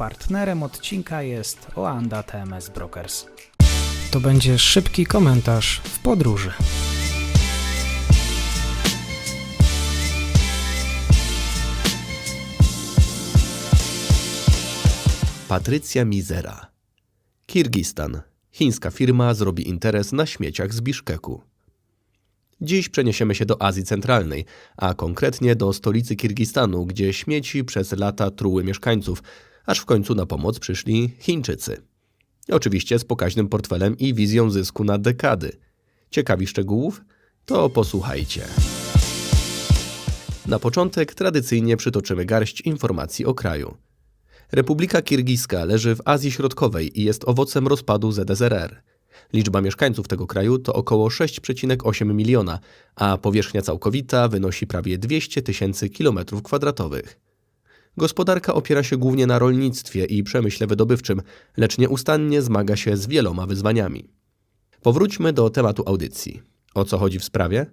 Partnerem odcinka jest Oanda TMS Brokers. To będzie szybki komentarz w podróży. Patrycja Mizera. Kirgistan. Chińska firma zrobi interes na śmieciach z Biszkeku. Dziś przeniesiemy się do Azji Centralnej, a konkretnie do stolicy Kirgistanu, gdzie śmieci przez lata truły mieszkańców, aż w końcu na pomoc przyszli Chińczycy. Oczywiście z pokaźnym portfelem i wizją zysku na dekady. Ciekawi szczegółów? To posłuchajcie. Na początek tradycyjnie przytoczymy garść informacji o kraju. Republika Kirgiska leży w Azji Środkowej i jest owocem rozpadu ZSRR. Liczba mieszkańców tego kraju to około 6,8 miliona, a powierzchnia całkowita wynosi prawie 200 tysięcy kilometrów kwadratowych. Gospodarka opiera się głównie na rolnictwie i przemyśle wydobywczym, lecz nieustannie zmaga się z wieloma wyzwaniami. Powróćmy do tematu audycji. O co chodzi w sprawie?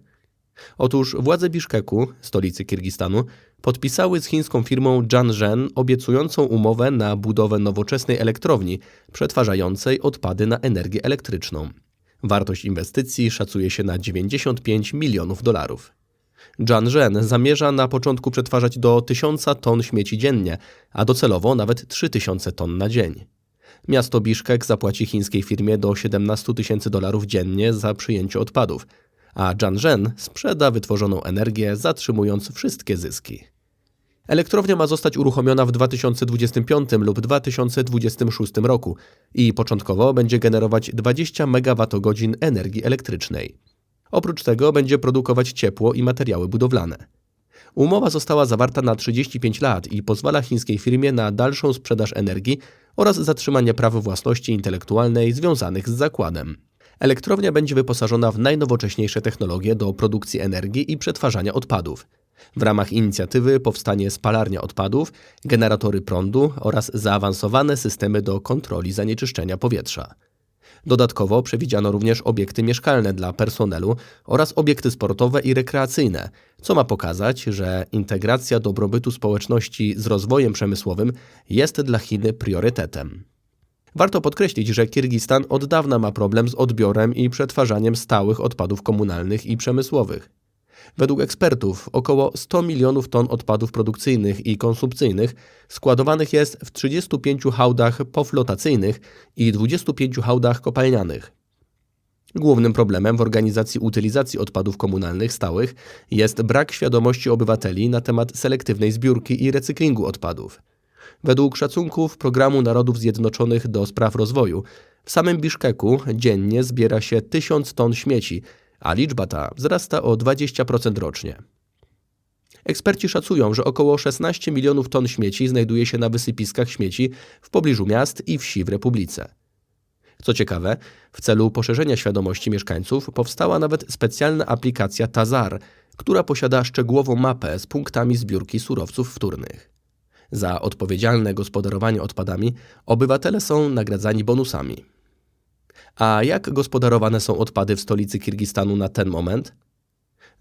Otóż władze Biszkeku, stolicy Kirgistanu, podpisały z chińską firmą Jiangxen obiecującą umowę na budowę nowoczesnej elektrowni przetwarzającej odpady na energię elektryczną. Wartość inwestycji szacuje się na 95 milionów dolarów. Jiangxen zamierza na początku przetwarzać do 1000 ton śmieci dziennie, a docelowo nawet 3000 ton na dzień. Miasto Biszkek zapłaci chińskiej firmie do 17 tysięcy dolarów dziennie za przyjęcie odpadów, a Jiangxen sprzeda wytworzoną energię, zatrzymując wszystkie zyski. Elektrownia ma zostać uruchomiona w 2025 lub 2026 roku i początkowo będzie generować 20 MWh energii elektrycznej. Oprócz tego będzie produkować ciepło i materiały budowlane. Umowa została zawarta na 35 lat i pozwala chińskiej firmie na dalszą sprzedaż energii oraz zatrzymanie praw własności intelektualnej związanych z zakładem. Elektrownia będzie wyposażona w najnowocześniejsze technologie do produkcji energii i przetwarzania odpadów. W ramach inicjatywy powstanie spalarnia odpadów, generatory prądu oraz zaawansowane systemy do kontroli zanieczyszczenia powietrza. Dodatkowo przewidziano również obiekty mieszkalne dla personelu oraz obiekty sportowe i rekreacyjne, co ma pokazać, że integracja dobrobytu społeczności z rozwojem przemysłowym jest dla Chin priorytetem. Warto podkreślić, że Kirgistan od dawna ma problem z odbiorem i przetwarzaniem stałych odpadów komunalnych i przemysłowych. Według ekspertów około 100 milionów ton odpadów produkcyjnych i konsumpcyjnych składowanych jest w 35 hałdach poflotacyjnych i 25 hałdach kopalnianych. Głównym problemem w organizacji utylizacji odpadów komunalnych stałych jest brak świadomości obywateli na temat selektywnej zbiórki i recyklingu odpadów. Według szacunków Programu Narodów Zjednoczonych do Spraw Rozwoju w samym Biszkeku dziennie zbiera się 1000 ton śmieci, a liczba ta wzrasta o 20% rocznie. Eksperci szacują, że około 16 milionów ton śmieci znajduje się na wysypiskach śmieci w pobliżu miast i wsi w Republice. Co ciekawe, w celu poszerzenia świadomości mieszkańców powstała nawet specjalna aplikacja Tazar, która posiada szczegółową mapę z punktami zbiórki surowców wtórnych. Za odpowiedzialne gospodarowanie odpadami obywatele są nagradzani bonusami. A jak gospodarowane są odpady w stolicy Kirgistanu na ten moment?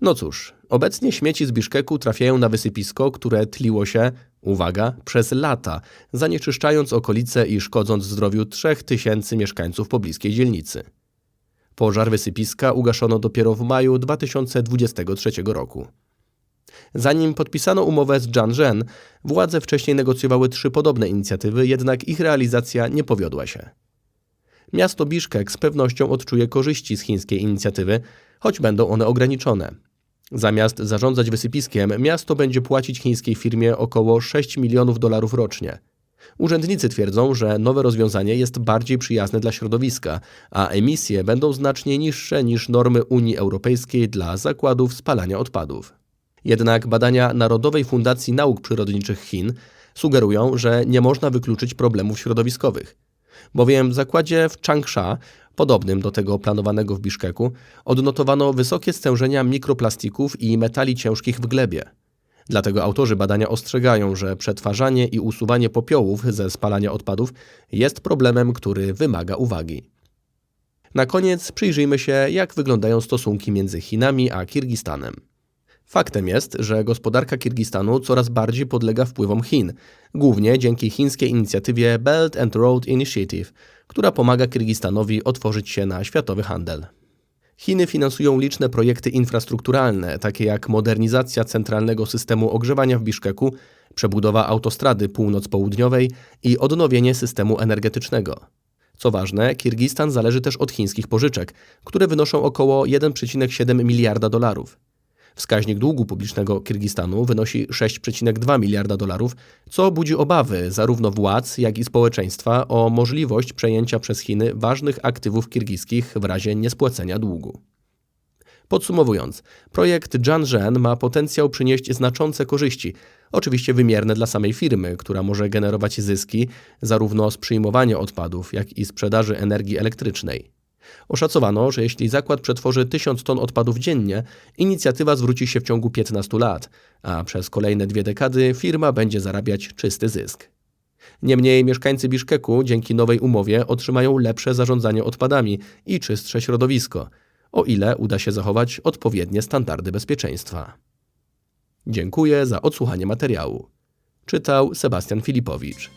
No cóż, obecnie śmieci z Biszkeku trafiają na wysypisko, które tliło się, uwaga, przez lata, zanieczyszczając okolice i szkodząc zdrowiu 3000 mieszkańców pobliskiej dzielnicy. Pożar wysypiska ugaszono dopiero w maju 2023 roku. Zanim podpisano umowę z Jiangxen, władze wcześniej negocjowały trzy podobne inicjatywy, jednak ich realizacja nie powiodła się. Miasto Biszkek z pewnością odczuje korzyści z chińskiej inicjatywy, choć będą one ograniczone. Zamiast zarządzać wysypiskiem, miasto będzie płacić chińskiej firmie około 6 milionów dolarów rocznie. Urzędnicy twierdzą, że nowe rozwiązanie jest bardziej przyjazne dla środowiska, a emisje będą znacznie niższe niż normy Unii Europejskiej dla zakładów spalania odpadów. Jednak badania Narodowej Fundacji Nauk Przyrodniczych Chin sugerują, że nie można wykluczyć problemów środowiskowych. Bowiem w zakładzie w Changsha, podobnym do tego planowanego w Biszkeku, odnotowano wysokie stężenia mikroplastików i metali ciężkich w glebie. Dlatego autorzy badania ostrzegają, że przetwarzanie i usuwanie popiołów ze spalania odpadów jest problemem, który wymaga uwagi. Na koniec przyjrzyjmy się, jak wyglądają stosunki między Chinami a Kirgistanem. Faktem jest, że gospodarka Kirgistanu coraz bardziej podlega wpływom Chin, głównie dzięki chińskiej inicjatywie Belt and Road Initiative, która pomaga Kirgistanowi otworzyć się na światowy handel. Chiny finansują liczne projekty infrastrukturalne, takie jak modernizacja centralnego systemu ogrzewania w Biszkeku, przebudowa autostrady północ-południowej i odnowienie systemu energetycznego. Co ważne, Kirgistan zależy też od chińskich pożyczek, które wynoszą około 1,7 miliarda dolarów. Wskaźnik długu publicznego Kirgistanu wynosi 6,2 miliarda dolarów, co budzi obawy zarówno władz, jak i społeczeństwa o możliwość przejęcia przez Chiny ważnych aktywów kirgiskich w razie niespłacenia długu. Podsumowując, projekt Janzhen ma potencjał przynieść znaczące korzyści, oczywiście wymierne dla samej firmy, która może generować zyski zarówno z przyjmowania odpadów, jak i sprzedaży energii elektrycznej. Oszacowano, że jeśli zakład przetworzy 1000 ton odpadów dziennie, inicjatywa zwróci się w ciągu 15 lat, a przez kolejne dwie dekady firma będzie zarabiać czysty zysk. Niemniej mieszkańcy Biszkeku dzięki nowej umowie otrzymają lepsze zarządzanie odpadami i czystsze środowisko, o ile uda się zachować odpowiednie standardy bezpieczeństwa. Dziękuję za odsłuchanie materiału. Czytał Sebastian Filipowicz.